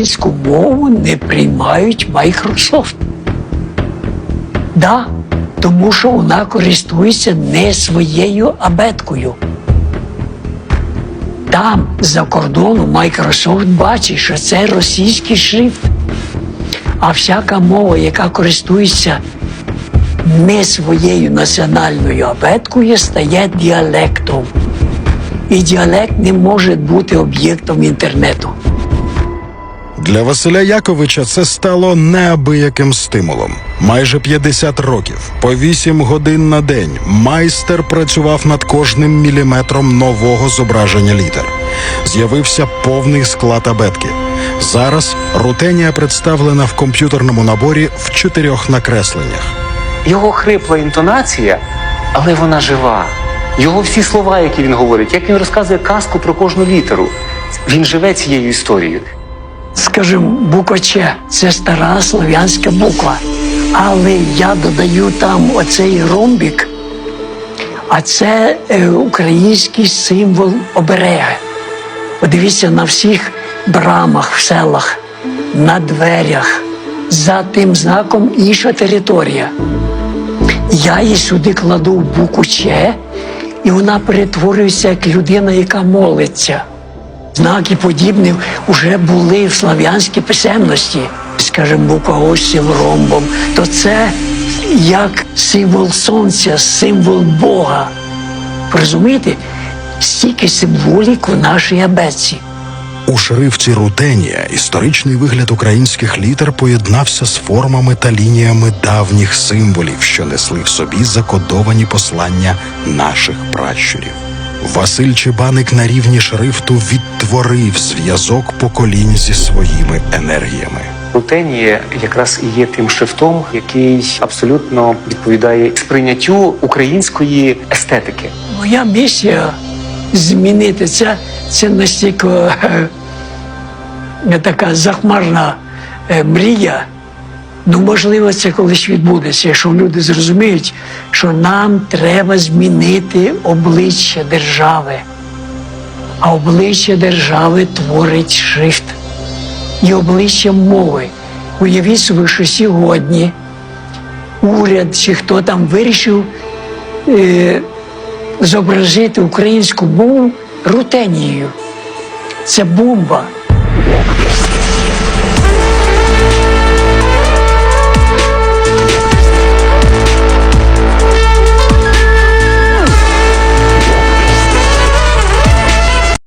українську мову не приймають Microsoft. Да, тому що вона користується не своєю абеткою. Там, за кордоном, Microsoft бачить, що це російський шрифт. А всяка мова, яка користується не своєю національною абеткою, стає діалектом. І діалект не може бути об'єктом інтернету. Для Василя Яковича це стало неабияким стимулом. Майже 50 років, по 8 годин на день, майстер працював над кожним міліметром нового зображення літер. З'явився повний склад абетки. Зараз рутенія представлена в комп'ютерному наборі в чотирьох накресленнях. Його хрипла інтонація, але вона жива. Його всі слова, які він говорить, як він розказує казку про кожну літеру. Він живе цією історією. Скажімо, буква Ч це стара слов'янська буква. Але я додаю там оцей ромбік, а це е, український символ обереги. Подивіться на всіх брамах в селах, на дверях. За тим знаком інша територія. Я її сюди кладу в букву Ч, і вона перетворюється як людина, яка молиться. Знаки подібні вже були в слав'янській писемності. Скажімо, цим ромбом, то це як символ сонця, символ Бога. Розумієте, стільки символік у нашій абетці. У шрифті Рутенія історичний вигляд українських літер поєднався з формами та лініями давніх символів, що несли в собі закодовані послання наших пращурів. Василь Чебаник на рівні шрифту відтворив зв'язок поколінь зі своїми енергіями. Рутенія якраз і є тим шрифтом, який абсолютно відповідає сприйняттю української естетики. Моя місія змінити це, це настільки е, не така захмарна е, мрія. Ну, можливо, це колись відбудеться, якщо люди зрозуміють, що нам треба змінити обличчя держави. А обличчя держави творить шрифт і обличчя мови. Уявіть собі, що сьогодні уряд чи хто там вирішив е, зобразити українську мову рутенією. Це бомба.